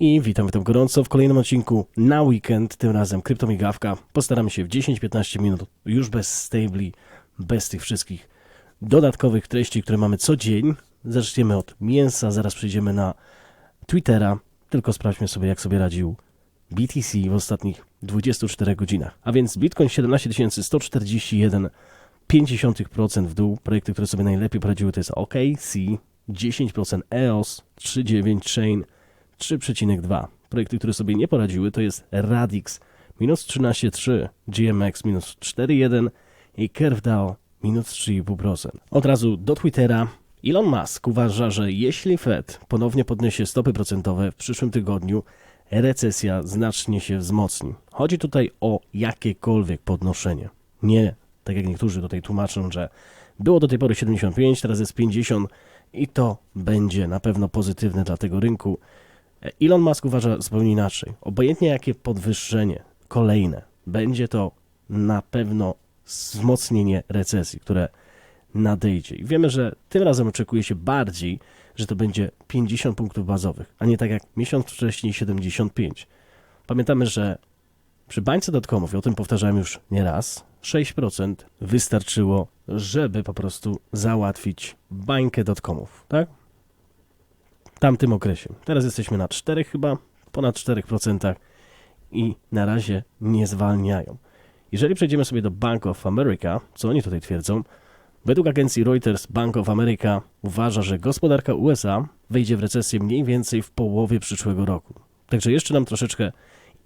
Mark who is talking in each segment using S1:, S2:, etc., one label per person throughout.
S1: I witam, witam gorąco w kolejnym odcinku na weekend, tym razem kryptomigawka. Postaramy się w 10-15 minut, już bez stabli, bez tych wszystkich dodatkowych treści, które mamy co dzień. Zaczniemy od mięsa, zaraz przejdziemy na Twittera, tylko sprawdźmy sobie jak sobie radził BTC w ostatnich 24 godzinach. A więc Bitcoin 17 141, 0,5% w dół. Projekty, które sobie najlepiej poradziły to jest OKC, 10%, EOS, 3,9 Chain, 3,2. Projekty, które sobie nie poradziły, to jest Radix minus 13,3, GMX minus 4,1 i CurveDAO minus 3,5%. Od razu do Twittera. Elon Musk uważa, że jeśli Fed ponownie podniesie stopy procentowe w przyszłym tygodniu, recesja znacznie się wzmocni. Chodzi tutaj o jakiekolwiek podnoszenie. Nie, tak jak niektórzy tutaj tłumaczą, że było do tej pory 75, teraz jest 50 i to będzie na pewno pozytywne dla tego rynku. Elon Musk uważa zupełnie inaczej. Obojętnie jakie podwyższenie kolejne, będzie to na pewno wzmocnienie recesji, które nadejdzie. I wiemy, że tym razem oczekuje się bardziej, że to będzie 50 punktów bazowych, a nie tak jak miesiąc wcześniej 75. Pamiętamy, że przy bańce dotcomów, i o tym powtarzałem już nieraz, 6% wystarczyło, żeby po prostu załatwić bańkę dotcomów, tak? Tamtym okresie. Teraz jesteśmy na 4 chyba, ponad 4% i na razie nie zwalniają. Jeżeli przejdziemy sobie do Bank of America, co oni tutaj twierdzą, według agencji Reuters Bank of America uważa, że gospodarka USA wejdzie w recesję mniej więcej w połowie przyszłego roku. Także jeszcze nam troszeczkę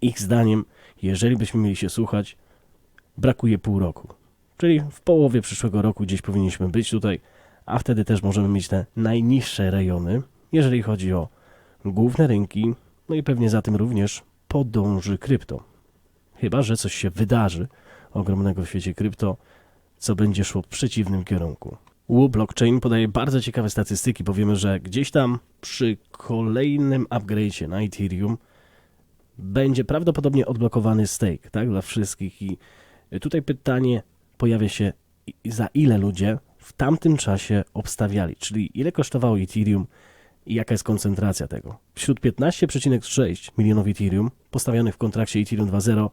S1: ich zdaniem, jeżeli byśmy mieli się słuchać, brakuje pół roku. Czyli w połowie przyszłego roku gdzieś powinniśmy być tutaj, a wtedy też możemy mieć te najniższe rejony, jeżeli chodzi o główne rynki, no i pewnie za tym również podąży krypto. Chyba, że coś się wydarzy ogromnego w świecie krypto, co będzie szło w przeciwnym kierunku. Wu Blockchain podaje bardzo ciekawe statystyki, bo wiemy, że gdzieś tam przy kolejnym upgrade'cie na Ethereum będzie prawdopodobnie odblokowany stake, tak, dla wszystkich i tutaj pytanie pojawia się, za ile ludzie w tamtym czasie obstawiali, czyli ile kosztowało Ethereum i jaka jest koncentracja tego. Wśród 15,6 milionów Ethereum postawionych w kontrakcie Ethereum 2.0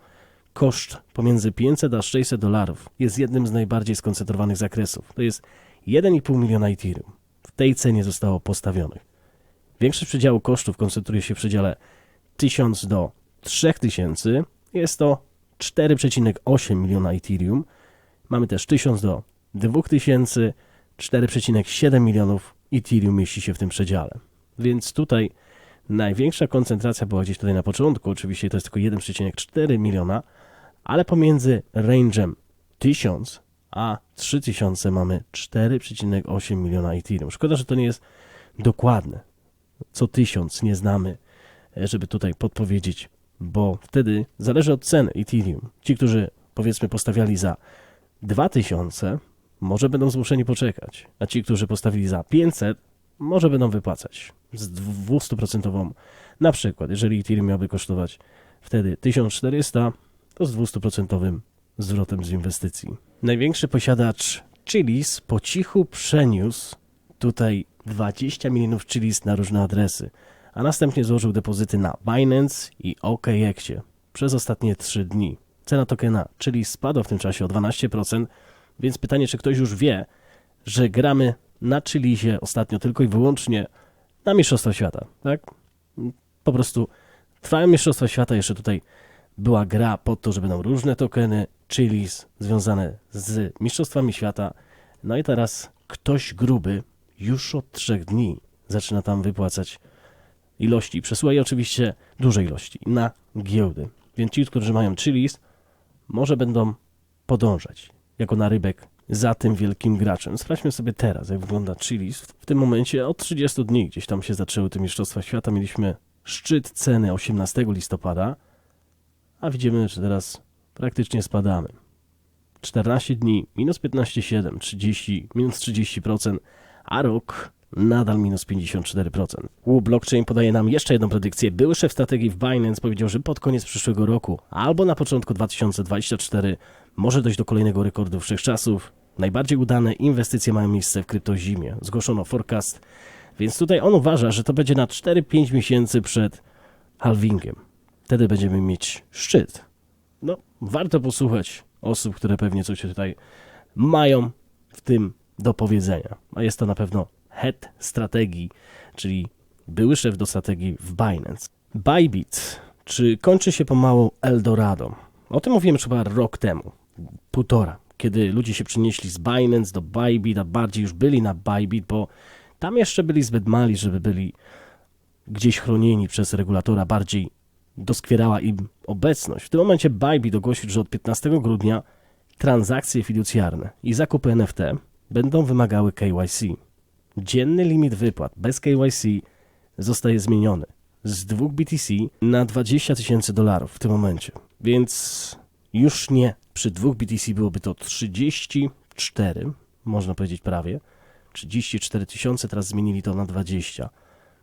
S1: koszt pomiędzy 500 a 600 dolarów jest jednym z najbardziej skoncentrowanych zakresów. To jest 1,5 miliona Ethereum. W tej cenie zostało postawionych. Większość przedziału kosztów koncentruje się w przedziale 1000 do 3000. Jest to 4,8 miliona Ethereum. Mamy też 1000 do 2000, 4,7 milionów Ethereum mieści się w tym przedziale. Więc tutaj największa koncentracja była gdzieś tutaj na początku, oczywiście to jest tylko 1,4 miliona, ale pomiędzy range'em 1000 a 3000 mamy 4,8 miliona Ethereum. Szkoda, że to nie jest dokładne. Co 1000 nie znamy, żeby tutaj podpowiedzieć, bo wtedy zależy od ceny Ethereum. Ci, którzy powiedzmy postawiali za 2000, może będą zmuszeni poczekać, a ci, którzy postawili za 500, może będą wypłacać z 200% na przykład, jeżeli Ethereum miałby kosztować wtedy 1400, to z 200% zwrotem z inwestycji. Największy posiadacz Chilis po cichu przeniósł tutaj 20 milionów Chilis na różne adresy, a następnie złożył depozyty na Binance i OKX-ie przez ostatnie 3 dni. Cena tokena Chilis spadła w tym czasie o 12%, więc pytanie, czy ktoś już wie, że gramy na Chilisie ostatnio tylko i wyłącznie na Mistrzostwa Świata, tak? Po prostu trwają Mistrzostwa Świata, jeszcze tutaj była gra po to, że będą różne tokeny Chilis związane z Mistrzostwami Świata. No i teraz ktoś gruby już od trzech dni zaczyna tam wypłacać ilości. Przesyłaje oczywiście duże ilości na giełdy. Więc ci, którzy mają Chilis, może będą podążać jako narybek za tym wielkim graczem. Sprawdźmy sobie teraz, jak wygląda Chilis. W tym momencie od 30 dni gdzieś tam się zaczęły te Mistrzostwa Świata. Mieliśmy szczyt ceny 18 listopada, a widzimy, że teraz praktycznie spadamy. 14 dni, minus 15,7, 30, minus 30%, a rok nadal minus 54%. U blockchain podaje nam jeszcze jedną predykcję. Były szef strategii w Binance powiedział, że pod koniec przyszłego roku albo na początku 2024 może dojść do kolejnego rekordu wszechczasów. Najbardziej udane inwestycje mają miejsce w kryptozimie. Zgłoszono forecast, więc tutaj on uważa, że to będzie na 4-5 miesięcy przed halvingiem. Wtedy będziemy mieć szczyt. No, warto posłuchać osób, które pewnie coś tutaj mają w tym do powiedzenia. A jest to na pewno head strategii, czyli były szef do strategii w Binance. Bybit, czy kończy się pomału Eldorado? O tym mówiłem chyba rok temu, półtora, kiedy ludzie się przenieśli z Binance do Bybit, a bardziej już byli na Bybit, bo tam jeszcze byli zbyt mali, żeby byli gdzieś chronieni przez regulatora, bardziej doskwierała im obecność. W tym momencie Bybit ogłosił, że od 15 grudnia transakcje fiducjarne i zakupy NFT będą wymagały KYC. Dzienny limit wypłat bez KYC zostaje zmieniony z 2 BTC na 20 tysięcy dolarów w tym momencie. Więc już nie przy 2 BTC byłoby to 34, można powiedzieć prawie. 34 tysiące, teraz zmienili to na 20.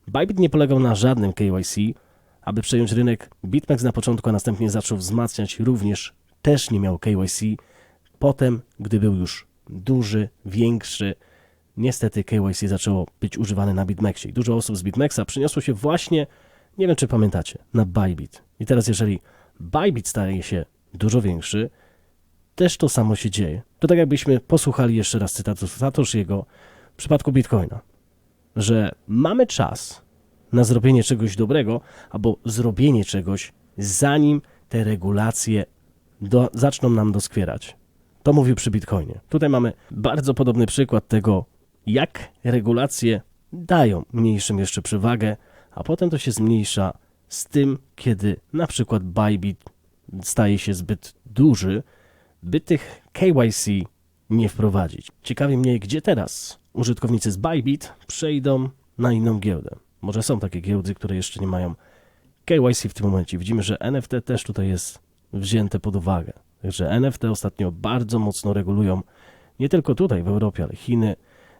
S1: Bybit nie polegał na żadnym KYC. Aby przejąć rynek, BitMEX na początku, a następnie zaczął wzmacniać również też nie miał KYC. Potem, gdy był już duży, większy, niestety KYC zaczęło być używane na BitMEXie. Dużo osób z BitMExa przyniosło się właśnie, nie wiem czy pamiętacie, na Bybit. I teraz jeżeli Bybit staje się dużo większy, też to samo się dzieje. To tak jakbyśmy posłuchali jeszcze raz cytatu Satoshiego w przypadku Bitcoina, że mamy czas na zrobienie czegoś dobrego albo zrobienie czegoś, zanim te regulacje do, zaczną nam doskwierać. To mówił przy Bitcoinie. Tutaj mamy bardzo podobny przykład tego, jak regulacje dają mniejszym jeszcze przewagę, a potem to się zmniejsza z tym, kiedy na przykład Bybit staje się zbyt duży, by tych KYC nie wprowadzić. Ciekawi mnie, gdzie teraz użytkownicy z Bybit przejdą na inną giełdę. Może są takie giełdy, które jeszcze nie mają KYC w tym momencie. Widzimy, że NFT też tutaj jest wzięte pod uwagę. Także NFT ostatnio bardzo mocno regulują nie tylko tutaj w Europie, ale Chiny,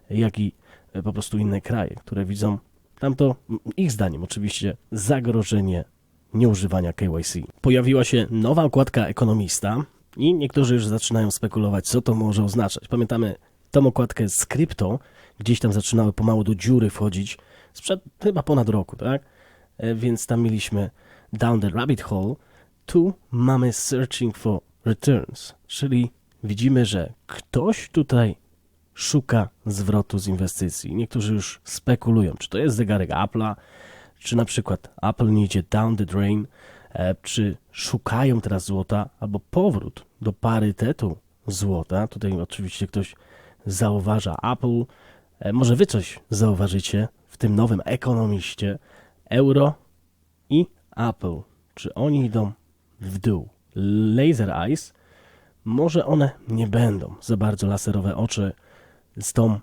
S1: jak i e, po prostu inne kraje, które widzą tamto, ich zdaniem oczywiście, zagrożenie nieużywania KYC. Pojawiła się nowa okładka ekonomista i niektórzy już zaczynają spekulować, co to może oznaczać. Pamiętamy tą okładkę z krypto, gdzieś tam zaczynały pomału do dziury wchodzić, sprzed chyba ponad roku, tak? E, Więc tam mieliśmy Down the Rabbit Hole, tu mamy Searching for Returns, czyli widzimy, że ktoś tutaj szuka zwrotu z inwestycji. Niektórzy już spekulują, czy to jest zegarek Apple'a, czy na przykład Apple nie idzie down the drain, czy szukają teraz złota, albo powrót do parytetu złota. Tutaj oczywiście ktoś zauważa Apple. E, Może wy coś zauważycie w tym nowym ekonomiście. Euro i Apple. Czy oni idą w dół? Laser Eyes, może one nie będą za bardzo laserowe oczy z tą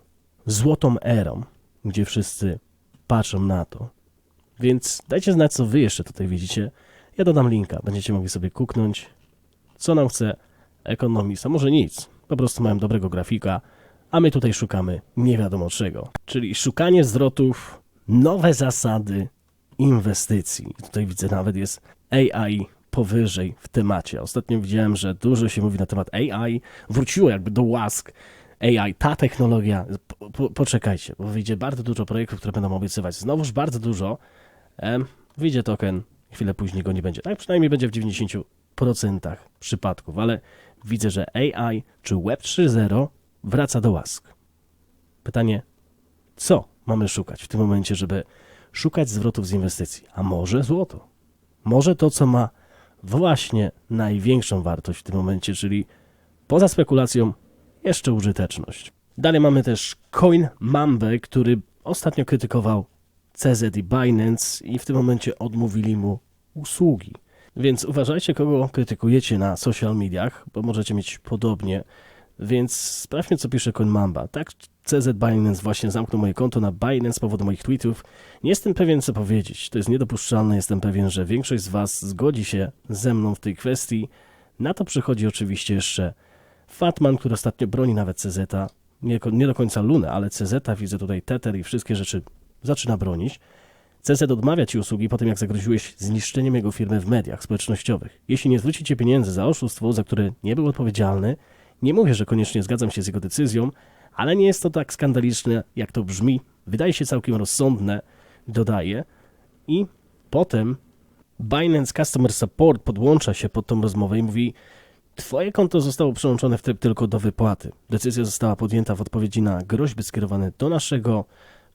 S1: złotą erą, gdzie wszyscy patrzą na to. Więc dajcie znać, co wy jeszcze tutaj widzicie. Ja dodam linka, będziecie mogli sobie kuknąć, co nam chce ekonomista. Może nic, po prostu mają dobrego grafika, a my tutaj szukamy nie wiadomo czego. Czyli szukanie zwrotów, nowe zasady inwestycji. Tutaj widzę nawet jest AI powyżej w temacie. Ostatnio widziałem, że dużo się mówi na temat AI. Wróciło jakby do łask AI, ta technologia. Po, po, poczekajcie, bo wyjdzie bardzo dużo projektów, które będą obiecywać. Znowuż bardzo dużo. Em, wyjdzie token, chwilę później go nie będzie. Tak przynajmniej będzie w 90% przypadków, ale widzę, że AI czy Web 3.0 wraca do łask. Pytanie, co mamy szukać w tym momencie, żeby szukać zwrotów z inwestycji? A może złoto? Może to, co ma właśnie największą wartość w tym momencie, czyli poza spekulacją jeszcze użyteczność. Dalej mamy też Coin Mambę, który ostatnio krytykował CZ i Binance i w tym momencie odmówili mu usługi. Więc uważajcie, kogo krytykujecie na social mediach, bo możecie mieć podobnie. Więc sprawdźmy, co pisze CoinMamba. Tak, CZ Binance właśnie zamknął moje konto na Binance z powodu moich tweetów. Nie jestem pewien, co powiedzieć. To jest niedopuszczalne. Jestem pewien, że większość z Was zgodzi się ze mną w tej kwestii. Na to przychodzi oczywiście jeszcze Fatman, który ostatnio broni nawet CZ. Nie, nie do końca Lunę, ale CZ, widzę tutaj Tether i wszystkie rzeczy zaczyna bronić. CZ odmawia Ci usługi po tym, jak zagroziłeś zniszczeniem jego firmy w mediach społecznościowych. Jeśli nie zwrócicie pieniędzy za oszustwo, za które nie był odpowiedzialny, nie mówię, że koniecznie zgadzam się z jego decyzją, ale nie jest to tak skandaliczne, jak to brzmi. Wydaje się całkiem rozsądne, dodaje. I potem Binance Customer Support podłącza się pod tą rozmowę i mówi Twoje konto zostało przełączone w tryb tylko do wypłaty. Decyzja została podjęta w odpowiedzi na groźby skierowane do naszego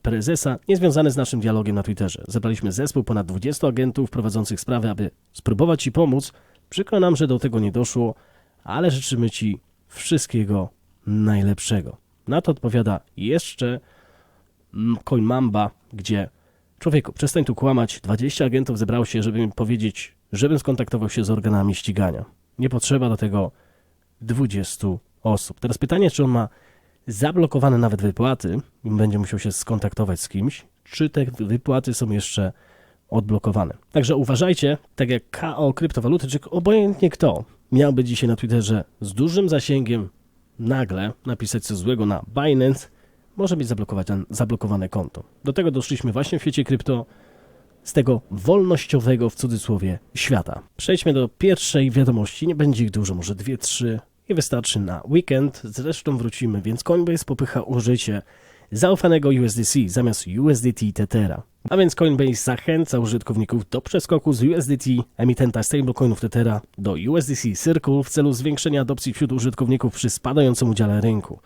S1: prezesa, niezwiązane z naszym dialogiem na Twitterze. Zebraliśmy zespół ponad 20 agentów prowadzących sprawy, aby spróbować Ci pomóc. Przykro nam, że do tego nie doszło, ale życzymy Ci wszystkiego najlepszego. Na to odpowiada jeszcze CoinMamba, gdzie człowieku, przestań tu kłamać, 20 agentów zebrało się, żeby mi powiedzieć, żebym skontaktował się z organami ścigania. Nie potrzeba do tego 20 osób. Teraz pytanie, czy on ma zablokowane nawet wypłaty będzie musiał się skontaktować z kimś, czy te wypłaty są jeszcze odblokowane. Także uważajcie, tak jak KO kryptowaluty, czy obojętnie kto miałby dzisiaj na Twitterze z dużym zasięgiem nagle napisać coś złego na Binance, może być zablokowane konto. Do tego doszliśmy właśnie w świecie krypto z tego wolnościowego w cudzysłowie świata. Przejdźmy do pierwszej wiadomości. Nie będzie ich dużo, może dwie, trzy i wystarczy na weekend. Zresztą wrócimy, więc Coinbase popycha użycie zaufanego USDC zamiast USDT Tethera. A więc Coinbase zachęca użytkowników do przeskoku z USDT emitenta stablecoinów Tethera do USDC Circle w celu zwiększenia adopcji wśród użytkowników przy spadającym udziale rynku.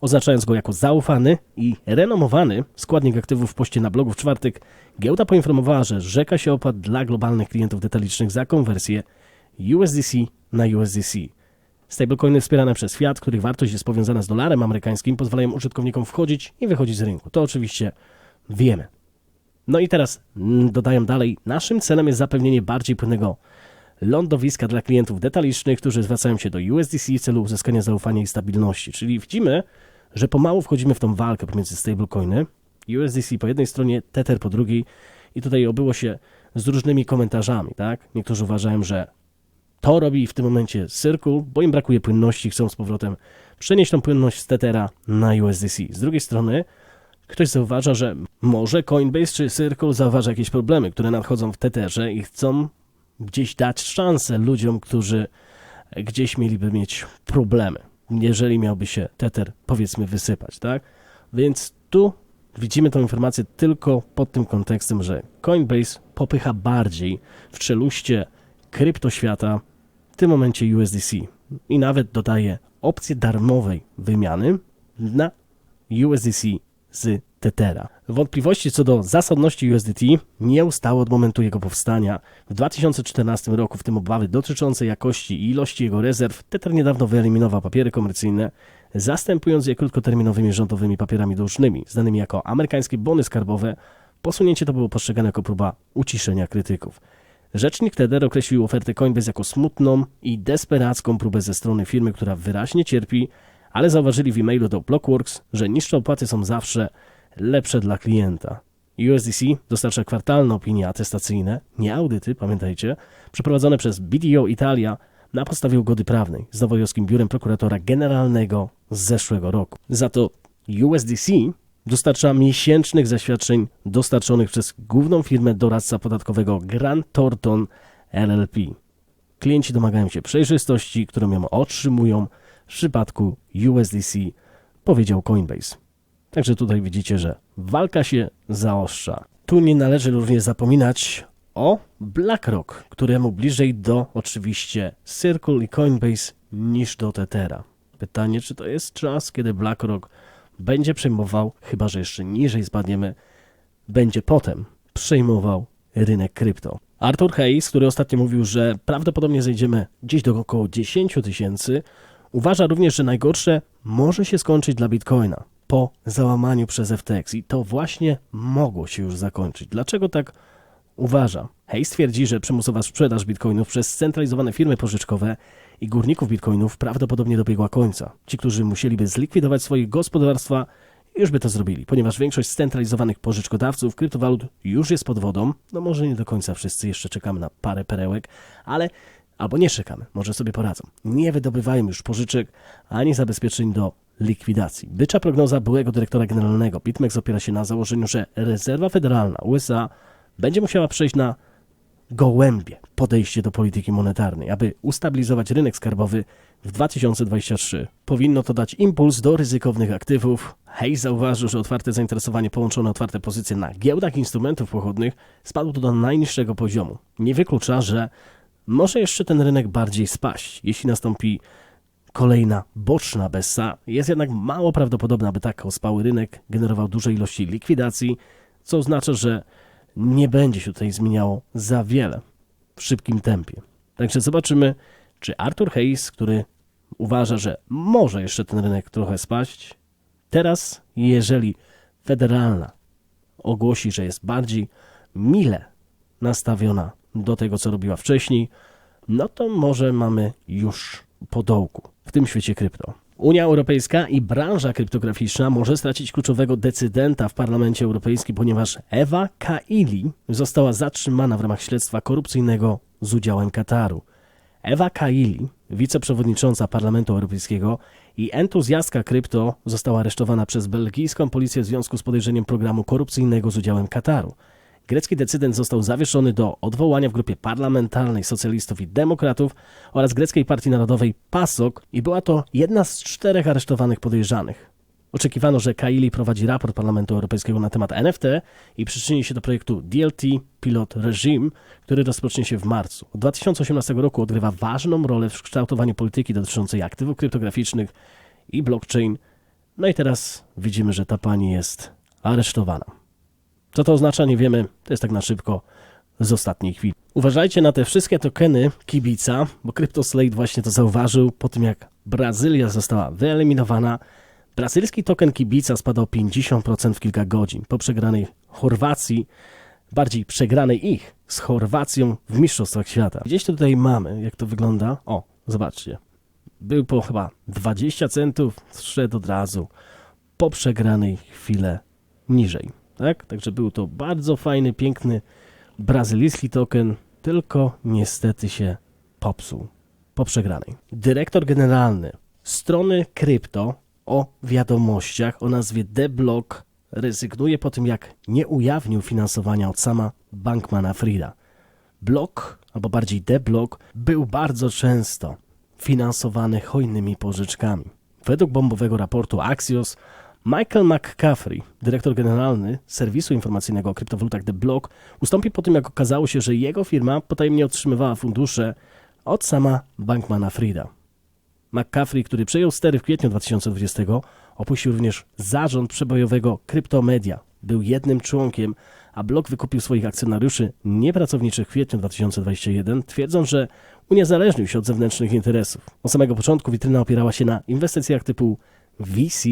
S1: Oznaczając go jako zaufany i renomowany składnik aktywów w poście na blogu w czwartek, giełda poinformowała, że rzeka się opłat dla globalnych klientów detalicznych za konwersję USDC na USDC. Stablecoiny wspierane przez Fiat, których wartość jest powiązana z dolarem amerykańskim, pozwalają użytkownikom wchodzić i wychodzić z rynku. To oczywiście wiemy. No i teraz mm, dodają dalej, naszym celem jest zapewnienie bardziej płynnego lądowiska dla klientów detalicznych, którzy zwracają się do USDC w celu uzyskania zaufania i stabilności. Czyli widzimy, że pomału wchodzimy w tą walkę pomiędzy stablecoiny, USDC po jednej stronie, Tether po drugiej i tutaj obyło się z różnymi komentarzami, tak? Niektórzy uważają, że to robi w tym momencie Circle, bo im brakuje płynności, chcą z powrotem przenieść tą płynność z Tethera na USDC. Z drugiej strony ktoś zauważa, że może Coinbase czy Circle zauważa jakieś problemy, które nadchodzą w Tetherze i chcą gdzieś dać szansę ludziom, którzy gdzieś mieliby mieć problemy, jeżeli miałby się Tether powiedzmy wysypać, tak? Więc tu widzimy tą informację tylko pod tym kontekstem, że Coinbase popycha bardziej w czeluście kryptoświata w tym momencie USDC i nawet dodaje opcję darmowej wymiany na USDC z Tethera. Wątpliwości co do zasadności USDT nie ustały od momentu jego powstania. W 2014 roku, w tym obawy dotyczące jakości i ilości jego rezerw, Tether niedawno wyeliminował papiery komercyjne, zastępując je krótkoterminowymi rządowymi papierami dłużnymi, znanymi jako amerykańskie bony skarbowe. Posunięcie to było postrzegane jako próba uciszenia krytyków. Rzecznik Tether określił ofertę Coinbase jako smutną i desperacką próbę ze strony firmy, która wyraźnie cierpi, ale zauważyli w e-mailu do Blockworks, że niższe opłaty są zawsze lepsze dla klienta. USDC dostarcza kwartalne opinie atestacyjne, nie audyty, pamiętajcie, przeprowadzone przez BDO Italia na podstawie ugody prawnej z nowojorskim biurem prokuratora generalnego z zeszłego roku. Za to USDC dostarcza miesięcznych zaświadczeń dostarczonych przez główną firmę doradca podatkowego Grant Thornton LLP. Klienci domagają się przejrzystości, którą ją otrzymują w przypadku USDC, powiedział Coinbase. Także tutaj widzicie, że walka się zaostrza. Tu nie należy również zapominać o BlackRock, któremu bliżej do oczywiście Circle i Coinbase niż do Tethera. Pytanie, czy to jest czas, kiedy BlackRock będzie przejmował, chyba że jeszcze niżej spadniemy, będzie potem przejmował rynek krypto. Arthur Hayes, który ostatnio mówił, że prawdopodobnie zejdziemy gdzieś do około 10 tysięcy, uważa również, że najgorsze może się skończyć dla Bitcoina po załamaniu przez FTX i to właśnie mogło się już zakończyć. Dlaczego tak uważa? Hayes twierdzi, że przymusowa sprzedaż bitcoinów przez scentralizowane firmy pożyczkowe i górników bitcoinów prawdopodobnie dobiegła końca. Ci, którzy musieliby zlikwidować swoje gospodarstwa, już by to zrobili, ponieważ większość scentralizowanych pożyczkodawców kryptowalut już jest pod wodą. No może nie do końca wszyscy jeszcze czekamy na parę perełek, ale albo nie czekamy, może sobie poradzą. Nie wydobywają już pożyczek ani zabezpieczeń do likwidacji. Bycza prognoza byłego dyrektora generalnego BitMEX opiera się na założeniu, że rezerwa federalna USA będzie musiała przejść na gołębie podejście do polityki monetarnej, aby ustabilizować rynek skarbowy w 2023 powinno to dać impuls do ryzykownych aktywów. Hayes zauważył, że otwarte zainteresowanie połączone otwarte pozycje na giełdach instrumentów pochodnych spadło do najniższego poziomu. Nie wyklucza, że może jeszcze ten rynek bardziej spaść, jeśli nastąpi kolejna boczna bessa. Jest jednak mało prawdopodobne, aby tak ospały rynek generował duże ilości likwidacji, co oznacza, że nie będzie się tutaj zmieniało za wiele w szybkim tempie. Także zobaczymy, czy Arthur Hayes, który uważa, że może jeszcze ten rynek trochę spaść, teraz, jeżeli federalna ogłosi, że jest bardziej mile nastawiona do tego, co robiła wcześniej, no to może mamy już po dołku w tym świecie krypto. Unia Europejska i branża kryptograficzna może stracić kluczowego decydenta w Parlamencie Europejskim, ponieważ Ewa Kaili została zatrzymana w ramach śledztwa korupcyjnego z udziałem Kataru. Ewa Kaili, wiceprzewodnicząca Parlamentu Europejskiego i entuzjastka krypto, została aresztowana przez belgijską policję w związku z podejrzeniem programu korupcyjnego z udziałem Kataru. Grecki decydent został zawieszony do odwołania w grupie parlamentarnej socjalistów i demokratów oraz greckiej partii narodowej PASOK i była to jedna z czterech aresztowanych podejrzanych. Oczekiwano, że Kaili prowadzi raport Parlamentu Europejskiego na temat NFT i przyczyni się do projektu DLT Pilot Regime, który rozpocznie się w marcu. Od 2018 roku odgrywa ważną rolę w kształtowaniu polityki dotyczącej aktywów kryptograficznych i blockchain. No i teraz widzimy, że ta pani jest aresztowana. Co to oznacza, nie wiemy. To jest tak na szybko z ostatniej chwili. Uważajcie na te wszystkie tokeny kibica, bo CryptoSlate właśnie to zauważył po tym, jak Brazylia została wyeliminowana. Brazylijski token kibica spadał 50% w kilka godzin po przegranej Chorwacji, bardziej przegranej ich z Chorwacją w Mistrzostwach Świata. Gdzieś tutaj mamy, jak to wygląda. O, zobaczcie. Był po chyba 20 centów, zszedł od razu po przegranej chwilę niżej. Tak? Także był to bardzo fajny, piękny brazylijski token, tylko niestety się popsuł po przegranej. Dyrektor generalny strony krypto o wiadomościach o nazwie DeBlock rezygnuje po tym, jak nie ujawnił finansowania od sama Bankmana Frida. Block, albo bardziej DeBlock, był bardzo często finansowany hojnymi pożyczkami. Według bombowego raportu Axios Michael McCaffrey, dyrektor generalny serwisu informacyjnego o kryptowalutach The Block, ustąpił po tym, jak okazało się, że jego firma potajemnie otrzymywała fundusze od sama Bankmana Frida. McCaffrey, który przejął stery w kwietniu 2020, opuścił również zarząd przebojowego Cryptomedia. Był jednym członkiem, a Block wykupił swoich akcjonariuszy niepracowniczych w kwietniu 2021, twierdząc, że uniezależnił się od zewnętrznych interesów. Od samego początku witryna opierała się na inwestycjach typu VC,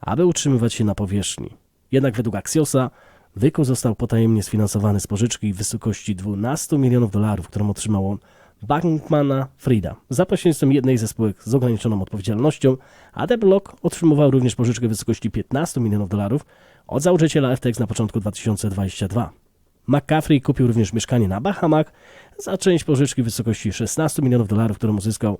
S1: aby utrzymywać się na powierzchni. Jednak według Axiosa Wyko został potajemnie sfinansowany z pożyczki w wysokości 12 milionów dolarów, którą otrzymał on Bankmana Frida za pośrednictwem jednej ze spółek z ograniczoną odpowiedzialnością, a The Block otrzymywał również pożyczkę w wysokości 15 milionów dolarów od założyciela FTX na początku 2022. McCaffrey kupił również mieszkanie na Bahamach za część pożyczki w wysokości 16 milionów dolarów, którą uzyskał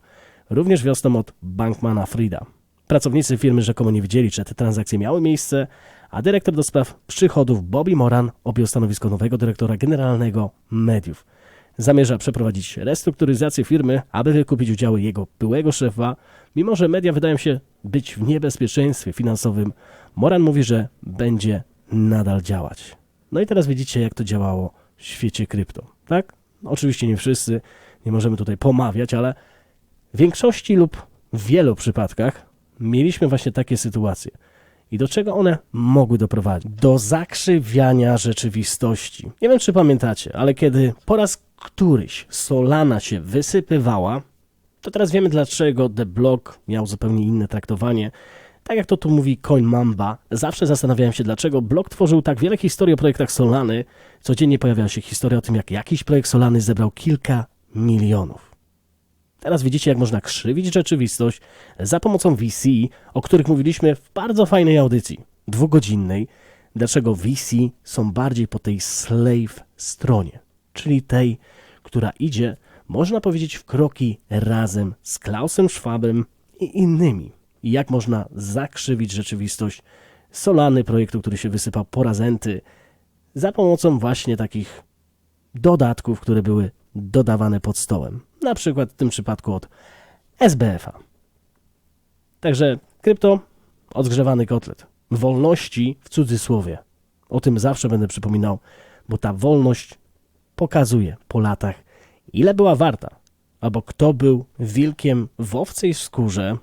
S1: również wiosną od Bankmana Frida. Pracownicy firmy rzekomo nie wiedzieli, że te transakcje miały miejsce, a dyrektor do spraw przychodów Bobby Moran objął stanowisko nowego dyrektora generalnego mediów. Zamierza przeprowadzić restrukturyzację firmy, aby wykupić udziały jego byłego szefa, mimo że media wydają się być w niebezpieczeństwie finansowym. Moran mówi, że będzie nadal działać. No i teraz widzicie, jak to działało w świecie krypto, tak? Oczywiście nie wszyscy, nie możemy tutaj pomawiać, ale w większości lub w wielu przypadkach mieliśmy właśnie takie sytuacje. I do czego one mogły doprowadzić? Do zakrzywiania rzeczywistości. Nie wiem, czy pamiętacie, ale kiedy po raz któryś Solana się wysypywała, to teraz wiemy, dlaczego The Block miał zupełnie inne traktowanie. Tak jak to tu mówi Coin Mamba, zawsze zastanawiałem się, dlaczego Block tworzył tak wiele historii o projektach Solany. Codziennie pojawiała się historia o tym, jak jakiś projekt Solany zebrał kilka milionów. Teraz widzicie, jak można krzywić rzeczywistość za pomocą VC, o których mówiliśmy w bardzo fajnej audycji, dwugodzinnej. Dlaczego VC są bardziej po tej slave stronie, czyli tej, która idzie, można powiedzieć, w kroki razem z Klausem Schwabem i innymi. Jak można zakrzywić rzeczywistość Solany projektu, który się wysypał po razenty, za pomocą właśnie takich dodatków, które były dodawane pod stołem. Na przykład w tym przypadku od SBF-a. Także krypto, odgrzewany kotlet. Wolności w cudzysłowie. O tym zawsze będę przypominał, bo ta wolność pokazuje po latach, ile była warta, albo kto był wilkiem w owcej skórze.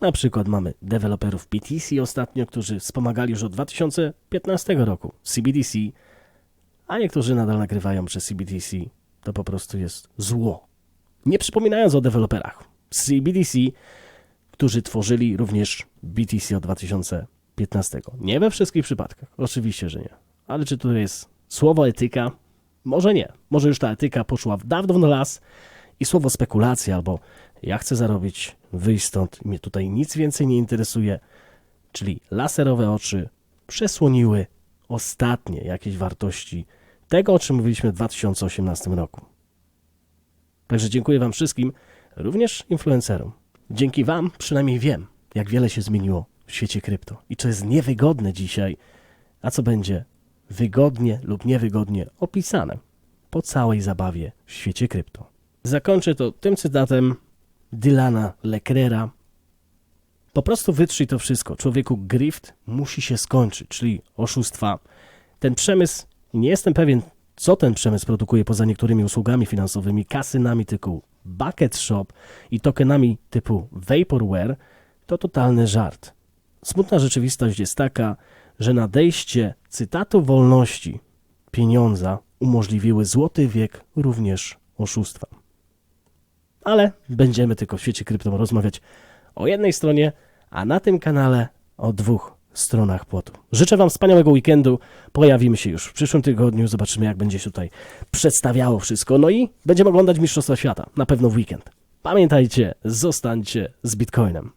S1: Na przykład mamy deweloperów BTC ostatnio, którzy wspomagali już od 2015 roku CBDC, a niektórzy nadal nagrywają przez CBDC. To po prostu jest zło. Nie przypominając o deweloperach CBDC, którzy tworzyli również BTC od 2015. Nie we wszystkich przypadkach, oczywiście, że nie. Ale czy tu jest słowo etyka? Może nie. Może już ta etyka poszła w dawno w las i słowo spekulacja albo ja chcę zarobić, wyjść stąd, mnie tutaj nic więcej nie interesuje, czyli laserowe oczy przesłoniły ostatnie jakieś wartości tego, o czym mówiliśmy w 2018 roku. Także dziękuję Wam wszystkim, również influencerom. Dzięki Wam przynajmniej wiem, jak wiele się zmieniło w świecie krypto i co jest niewygodne dzisiaj, a co będzie wygodnie lub niewygodnie opisane po całej zabawie w świecie krypto. Zakończę to tym cytatem Dylana Leclerca. Po prostu wytrzyj to wszystko. Człowieku, grift musi się skończyć, czyli oszustwa. Ten przemysł, nie jestem pewien, co ten przemysł produkuje poza niektórymi usługami finansowymi, kasynami typu Bucket Shop i tokenami typu Vaporware, to totalny żart. Smutna rzeczywistość jest taka, że nadejście cytatu wolności pieniądza umożliwiły złoty wiek również oszustwa. Ale będziemy tylko w świecie krypto rozmawiać o jednej stronie, a na tym kanale o dwóch stronach płotu. Życzę Wam wspaniałego weekendu. Pojawimy się już w przyszłym tygodniu. Zobaczymy, jak będzie się tutaj przedstawiało wszystko. No i będziemy oglądać Mistrzostwa Świata. Na pewno w weekend. Pamiętajcie, zostańcie z Bitcoinem.